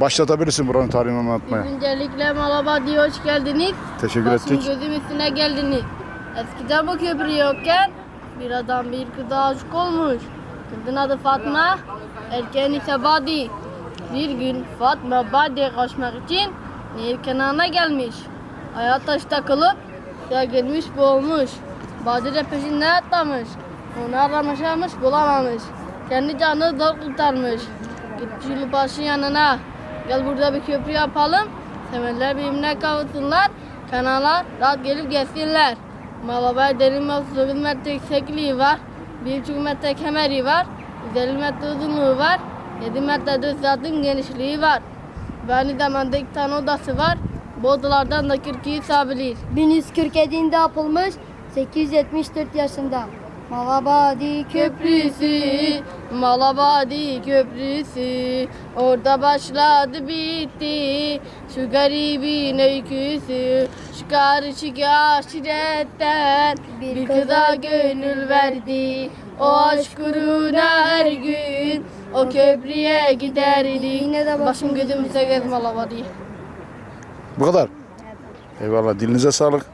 Başlatabilirsin buranın tarihini anlatmaya. Öncelikle Malabadi'ye hoş geldiniz. Teşekkür Başım ettik. gözüm üstüne geldiniz. Eskiden bu köprü yokken bir adam bir kıza aşık olmuş. Kızın adı Fatma, erkeğin ise Badi. Bir gün Fatma Badi'ye kaçmak için nehir kenarına gelmiş. Ayağı taş takılıp suya girmiş boğulmuş. Badi de peşinden atlamış. Onu aramış bulamamış. Kendi canını zor kurtarmış. Gitmiş Yılbaş'ın yanına. Gel burada bir köprü yapalım. Sevenler birbirine kavuşsunlar. Kanala rahat gelip geçsinler. Malabay derin 39 metre yüksekliği var. 1,5 metre kemeri var. 150 metre uzunluğu var. 7 metre de zaten genişliği var. Ve aynı zamanda iki tane odası var. Bu odalardan da 42 sığabilir. 1147'inde yapılmış 874 yaşında. Malabadi Köprüsü, Malabadi köprüsü Orada başladı bitti Şu garibin öyküsü Şu karışık aşiretten Bir kıza gönül verdi O aşk uğruna her gün O köprüye giderdi Yine de Başım gözüm gez Malabadi Bu kadar. Eyvallah dilinize sağlık.